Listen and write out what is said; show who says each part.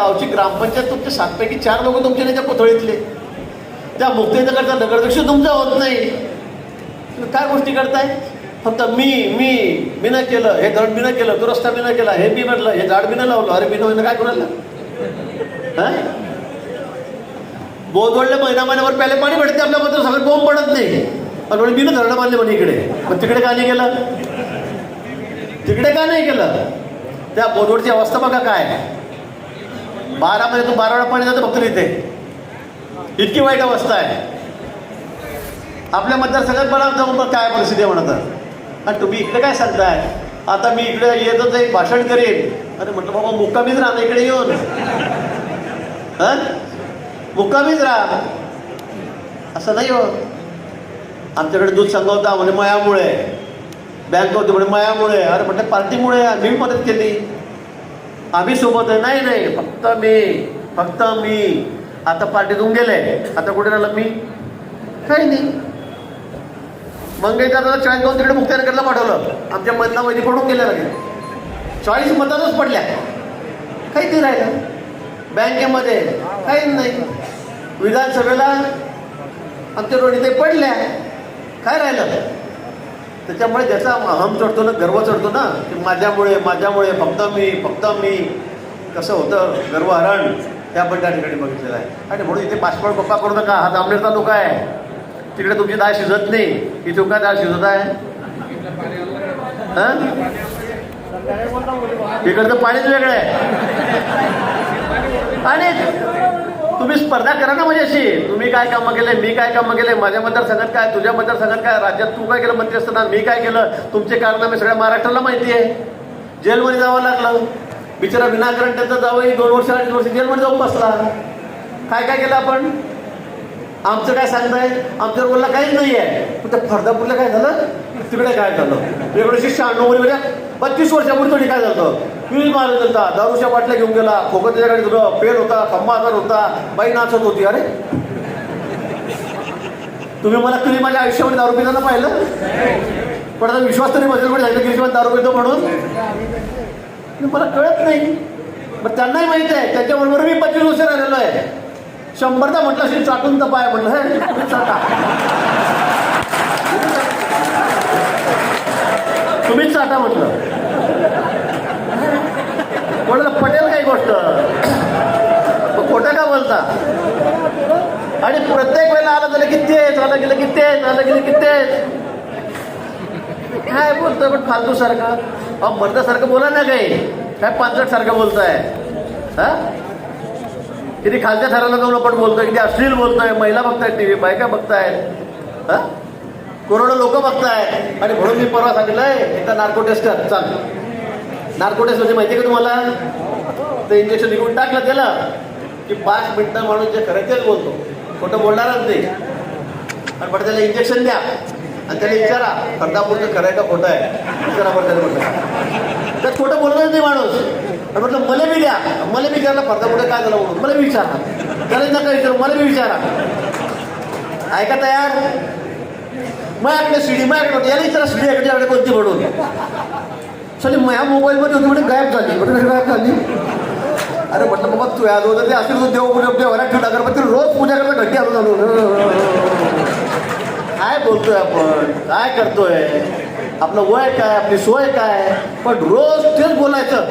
Speaker 1: गावची ग्रामपंचायत तुमचे सातपैकी चार लोक तुमच्या त्याच्या पुतळीतले. त्या मुक्तीनगरचा नगराध्यक्ष तुमचा होत नाही. काय गोष्टी करताय? फक्त मी मी मी नाही केलं हे धरण मी नाही केलं तो रस्ता मी नाही केला हे मी म्हटलं हे झाड मी नाही लावलं अरे मी नाही काय करायला बोधवडले महिना महिन्यावर प्याले पाणी भेटते मात्र सगळं बोंब पडत नाही. पण म्हणे मी धरणं बांधले म्हणे इकडे. पण तिकडे का नाही गेलं? तिकडे का नाही केलं त्या बोधवडची अवस्था बघा काय. बारा मध्ये तू बारा वेळा पाणी जातं फक्त इथे इतकी वाईट अवस्था आहे. आपल्या मतदारसंघात बघा जाऊन बघ काय परिस्थिती आहे म्हणत. आणि तुम्ही इकडे काय सांगताय? आता मी इकडे येतच एक भाषण करेन. अरे म्हटलं बाबा मुक्कामीच राहा ना इकडे येऊन. हा? मुक्कामीच राहा. असं नाही हो. आमच्याकडे दूध संघ म्हणजे मयामुळे. बँक होती म्हणजे मयामुळे. अरे म्हटलं पार्टीमुळे मी मदत केली. आम्ही सोबत आहे. नाही नाही फक्त मी फक्त मी. आता पार्टीतून गेले. आता कुठे राहिलं मी? काही नाही. मंगेशदा चाळीस दोन तिकडे मुक्त्यानगरला पाठवलं. आमच्या मधला मध्ये पडून गेल्या लगेच. चाळीस मतातच पडल्या. काही ते राहिलं. बँकेमध्ये काही नाही. विधानसभेला आमच्या रोडी ते पडल्या. काय राहिलं? त्याच्यामुळे ज्याचा अहम चढतो ना गर्व चढतो ना की माझ्यामुळे माझ्यामुळे फक्त मी फक्त मी. कसं होतं गर्वहरण त्या आपण त्या ठिकाणी बघितलेलं आहे. आणि म्हणून इथे पासपोर्ट पप्पा करू नका हा जांभळीचा लोक आहे. तिकडे तुमची डाळ शिजत नाही. ही तुमका डाळ शिजत आहे. हं? इकडचं पाणीच वेगळं आहे. स्पर्धा करा ना माझ्याशी. तुम्ही काय कामं केले मी काय कामं केले माझ्या मतदारसंघात काय तुझ्या मतदारसंघात काय राज्यात तू काय केलं मंत्री असताना मी काय केलं तुमचे कारनामे सगळ्या महाराष्ट्राला माहिती आहे. जेलमध्ये जावं लागलं. बिचारा विनाकारण त्यांचा जावं दोन वर्ष अडीच वर्ष जेलमध्ये जाऊन बसला. काय काय केलं आपण? आमचं काय सांगताय आमच्या रोलला काहीच नाही आहे पण त्या फरदापूरला काय झालं? तिकडे काय झालं? एकोणीसशे शहाण्णवमध्ये म्हणजे बत्तीस वर्षापूर्वी थोडी काय झालं? वीज मारत होता. दारूच्या बाटल्या घेऊन गेला. खोकत त्याच्याकडे होतं. पेन होता. खंबा आजार होता. बाई नाचत होती. अरे! तुम्ही मला तुम्ही माझ्या आयुष्यामध्ये दारू पिताना पाहिलं? पण आता विश्वास तरी बसेल पण की दारू पितो म्हणून. मला कळत नाही. मग त्यांनाही माहीत आहे. त्याच्याबरोबर मी पंचवीस वर्ष राहिलेलो आहे. शंभरदा म्हटलं अशी चाटून तर म्हटलं हे. चाटा. तुम्हीच चाटा म्हटलं. म्हटलं पटेल काही गोष्ट? खोटं का बोलता? आणि प्रत्येक वेळेला आलं झालं की तेच आलं गेलं की तेच आलं गेलं की तेच. काय बोलतोय पण फालतू सारखं? अहो मर्दासारखं बोला ना काही. काय पाचट सारखं बोलताय? हा? किती खालच्या थराला जाऊन आपण बोलतोय? किती अश्लील बोलतोय? महिला बघतायत टी व्ही बायका बघतायत. हा? करोडो लोक बघतायत. आणि म्हणून मी परवा सांगितलंय एकदा नार्को टेस्ट कर चाल. नार्को टेस्ट म्हणजे माहिती आहे का तुम्हाला? ते इंजेक्शन लिहून टाकलं त्याला की पाच मिनिटं माणूस जे खरं तेच बोलतो. खोटं बोलणारच नाही. आणि पण त्याला इंजेक्शन द्या. आणि त्याला विचारा फरदापूरचं खरं आहे का खोटं आहे? विचारा पण त्याला म्हटलं. तर खोटं बोलणारच नाही माणूस. म्हटलं मला बी द्या. मला बी विचारलं कुठे काय झालं म्हणून. मला बी विचारा. त्याला नका विचार मला बी विचारा. ऐका तयार. माझ्याकडे सीडी माझ्याकडे होती. याला विचारा सीडी याकडे कोणती म्हणून? सली माझ्या मोबाईलमध्ये होती म्हणजे गायब झाली. म्हणजे गायब झाली. अरे म्हटलं बाबा तू या होतं ते असेल तू देव पूजा देवाला कर अगरबत्ती रोज पूजा करता घट्टी आलो झालो काय बोलतोय आपण? काय करतोय? आपलं वय काय आपली सोय काय? पण रोज तेच बोलायचं.